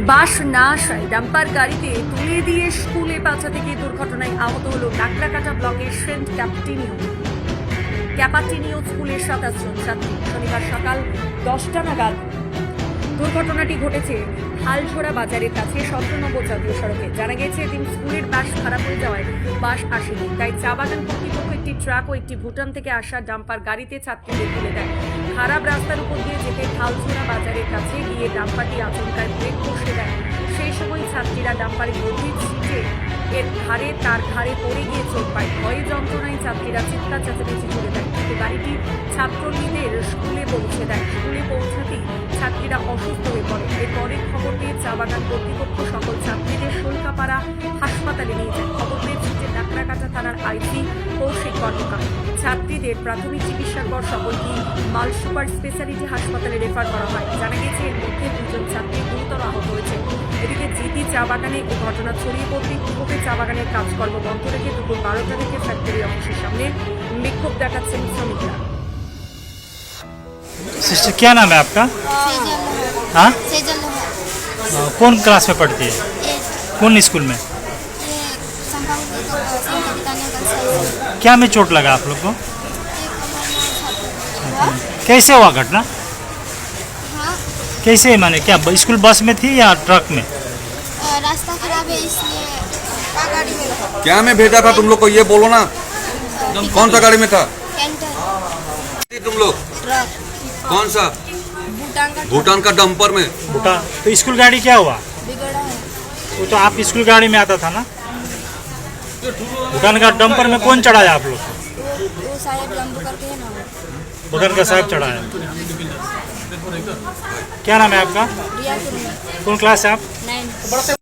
বাস না আসায় ডাম্পার গাড়িতে তুলে দিয়ে স্কুলে পাঠাতে গিয়ে দুর্ঘটনায় আহত হলো নাকড়াকাটা ব্লকের সেন্ট ক্যাপটিনিও। ক্যাপাটিনিও স্কুলের সাতাশ জন ছাত্রী। শনিবার সকাল দশটা নাগাদ দুর্ঘটনাটি ঘটেছে হালঝোড়া বাজারের কাছে সতেরনব্বই জাতীয় সড়কে। জানা গেছে, এদিন স্কুলের বাস খারাপ হয়ে যাওয়ায় বাস আসেনি। তাই চা বাগান কর্তৃপক্ষ একটি ট্রাক ও একটি ভুটান থেকে আসা ডাম্পার গাড়িতে ছাত্রীদের তুলে দেয়। খারাপ রাস্তার উপর দিয়ে যেতে হালঝোড়া বাজারের কাছে গিয়ে ডাম্পারটি আচমকায় ব্রেক বসে দেয় সেই সময় ছাত্রীরা ডাম্পারের গভীর সিটে এর ঘাড়ে তার ঘাড়ে পড়ে গিয়ে চোখ পায়। ভয়ে যন্ত্রণায় ছাত্রীরা চিৎকার চেঁচামেচি করে দেয়। কিন্তু গাড়িটি ছাত্রলীদের স্কুলে পৌঁছে দেয়। স্কুলে পৌঁছাতেই ছাত্রীরা অসুস্থ হয়ে পড়ে। এর এরপরে খবর পেয়ে চা বাগান কর্তৃপক্ষ সকল ছাত্রীদের শোলকাপাড়া হাসপাতালে নিয়ে যায়। খবর থানার আইসি কৌশিক কর্মকার ছাত্রীদের প্রাথমিক চিকিৎসার পর সকলকে মাল সুপার স্পেশালিটি হাসপাতালে রেফার করা হয় জানা গেছে এর মধ্যে দুজন ছাত্রী গুরুতর আহত হয়েছে এদিকে জিতি চা বাগানে এই ঘটনা ছড়িয়ে পড়তে কৃষকের চা বাগানের কাজকর্ম বন্ধ রেখে দুপুর বারোটা থেকে ফ্যাক্টরি অফিসের সামনে বিক্ষোভ দেখাচ্ছেন শ্রমিকরা सिस्टर क्या नाम है आपका सेजल लोहार हाँ सेजल लोहार अ, कौन क्लास में पढ़ती है ये कौन स्कूल में क्या में चोट लगा आप लोग को? कैसे हुआ घटना? हाँ कैसे माने क्या स्कूल बस में थी या ट्रक में? रास्ता खराब है इसलिए क्या में भेजा था तुम लोग को ये बोलो ना। कौन सा गाड़ी में था? तुम लोग? कौन सा? भूटान का भूटान डंपर में। बेटा तो स्कूल गाड़ी क्या हुआ? बिगड़ा है। वो तो आप स्कूल गाड़ी में आता था ना? भूटान का डंपर में कौन चढ़ाया आप लोग? को है का साहब चढ़ाया। क्या नाम है आपका? कौन क्लास है आप?